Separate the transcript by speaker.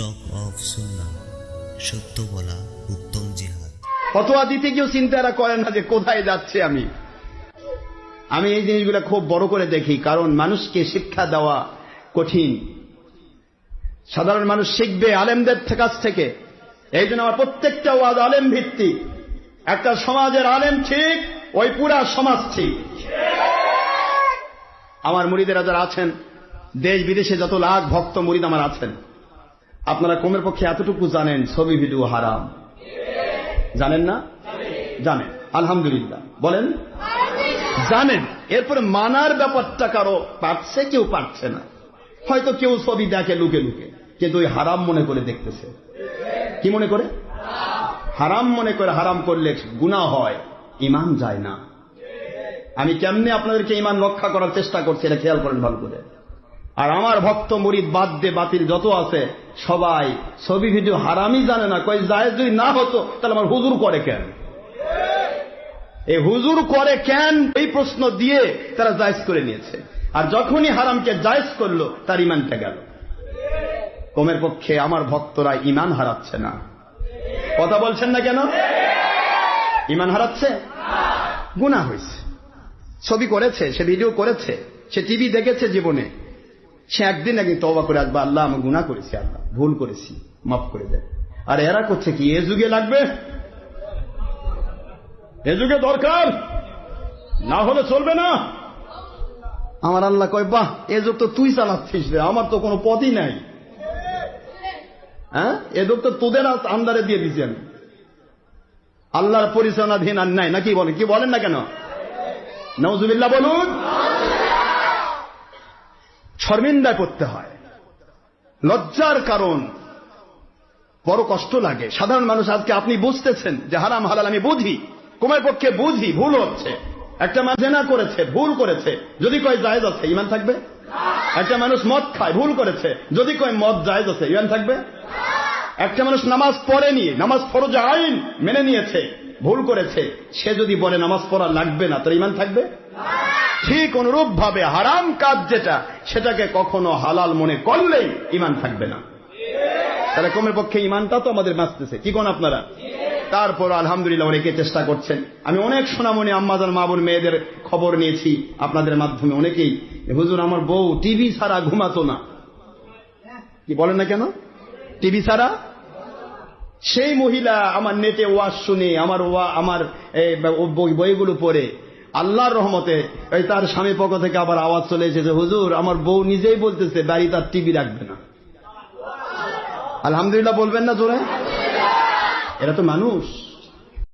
Speaker 1: Talk of সুন্না সত্য বলা উত্তম জিহাদ।
Speaker 2: ফতোয়া দিতে গিয়েও চিন্তা এরা করে না যে কোথায় যাচ্ছে আমি। আমি এই জিনিসগুলো খুব বড় করে দেখি, কারণ মানুষকে শিক্ষা দেওয়া কঠিন। সাধারণ মানুষ শিখবে আলেমদের কাছ থেকে। এই জন্য আমার প্রত্যেকটা ওয়াজ আলেম ভিত্তিক একটা সমাজের আলেম ঠিক, ওই পুরা সমাজ ঠিক। আমার মুড়িদেরা যারা আছেন, দেশ বিদেশে যত লাখ ভক্ত মুরিদ আমার আছেন আপনারা কমের পক্ষে এতটুকু জানেন ছবি, ভিডিও হারাম। জানেন না? জানেন। আলহামদুলিল্লাহ। বলেন? জানেন। এরপরে মানার ব্যাপারটা কারও পারছে, কেউ পারছে না। হয়তো কেউ ছবি দেখে লুকে লুকে, কিন্তু ওই হারাম মনে করে দেখতেছে। কি মনে করে? হারাম মনে করে হারাম করলে গুণা হয় ইমান যায় না। আমি কেমনে আপনাদেরকে ইমান রক্ষা করার চেষ্টা করছি, এটা খেয়াল করেন ভালো করে। আর আমার ভক্ত মুরিদ বাদ দে, বাতিল যত আছে, সবাই ছবি, ভিডিও হারামই জানে না। কই জায়েজ যদি না হতো, তাহলে আমার হুজুর করে কেন? এই হুজুর করে কেন? এই প্রশ্ন দিয়ে তারা জায়েজ করে নিয়েছে। আর যখনই হারামকে জায়েজ করল, তার ইমানটা গেল। কমের পক্ষে আমার ভক্তরা ইমান হারাচ্ছে না। কথা বলছেন না কেন? ইমান হারাচ্ছে? গুণা হয়েছে। ছবি করেছে, সে ভিডিও করেছে, সে টিভি দেখেছে জীবনে। সে একদিন একদিন তবা করে আসবে, আল্লাহ আমি গুণা করেছি, আল্লাহ, ভুল করেছি, মাফ করে দেয় আর এরা করছে কি, এ যুগে লাগবে? এ যুগে দরকার? না হলে চলবে না। আমার আল্লাহ কয়, বাহ, এ যুগ তো তুই চালাচ্ছিস রে, আমার তো কোনো পদই নাই। হ্যাঁ? এ যুগ তো তোদের আন্দারে দিয়ে দিছি আমি। আল্লাহর পরিচালনাধীন আর নাই, নাকি বলেন? কি বলেন না কেন? নজুবিল্লাহ বলুন। শর্মিন্দা করতে হয়। লজ্জার কারণ। বড় কষ্ট লাগে। সাধারণ মানুষ আজকে আপনি বুঝতেছেন যে হারাম হালাল, আমি বুঝি। কোমের পক্ষে বুঝি, ভুল হচ্ছে। একটা মানুষ জেনা করেছে, ভুল করেছে। যদি কয় জায়েজ আছে ইমান থাকবে? একটা মানুষ মদ খায়, ভুল করেছে। যদি কয় মদ জায়েজ আছে ইমান থাকবে? একটা মানুষ নামাজ পড়েনি নামাজ ফরজ আইন মেনে নিয়েছে, ভুল করেছে। সে যদি বলে নামাজ পড়া লাগবে না, তার ইমান থাকবে? ঠিক অনুরূপ ভাবে হারাম কাজ যেটা, সেটাকে কখনো হালাল মনে করলেই ইমান থাকবে না। তাহলে কমের পক্ষে ইমানটা তো আমাদের বাঁচতেছে। কি কোন আপনারা? তারপর আলহামদুলিল্লাহ অনেকে চেষ্টা করছেন। আমি অনেক সোনামণি আম্মাজান মাবুর মেয়েদের খবর নিয়েছি আপনাদের মাধ্যমে অনেকেই। হুজুর, আমার বউ টিভি ছাড়া ঘুমাতো না। কি বলেন না কেন? টিভি ছাড়া? সেই মহিলা আমার নেটে ওয়াজ শুনে, আমার ওয়া আমার বইগুলো পড়ে আল্লাহর রহমতে এই তার স্বামী পক্ষ থেকে আবার আওয়াজ চলে এসেছে, হুজুর, আমার বউ নিজেই বলতেছে, বাড়ি তার টিভি রাখবে না। আলহামদুলিল্লাহ বলবেন না জোরে? এরা তো মানুষ।